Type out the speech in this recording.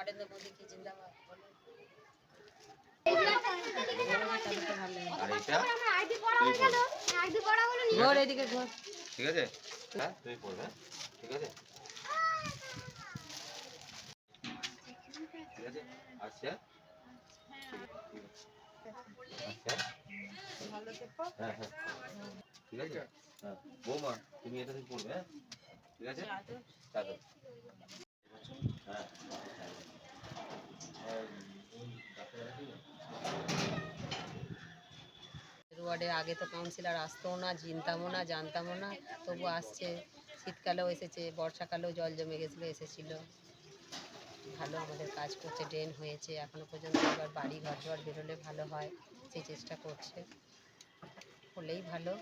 নরেন্দ্র মোদী কি জিন্দাবাদ। আর এটা ঘোর এদিকে ঘোর। ঠিক আছে? হ্যাঁ? তুই পড়বে হ্যাঁ? ঠিক আছে? ঠিক আছে? আচ্ছা আচ্ছা। হ্যাঁ হ্যাঁ। ঠিক আছে? হ্যাঁ। বৌমা তুমি এটা থেকে পড়বে হ্যাঁ? ঠিক আছে? চাদর হ্যাঁ আর ডাক্তার আছে? ওয়ার্ডে আগে তো কাউন্সিলার আসতো না, চিনতামও না, জানতামও না, তবু আসছে। শীতকালেও এসেছে, বর্ষাকালেও জল জমে গেছিল, এসেছিল। ভালো আমাদের কাজ করছে ড্রেন হয়েছে, এখনও পর্যন্ত আবার বাড়ি ঘর জল বেরোলে ভালো হয়, সেই চেষ্টা করছে। হলেই ভালো।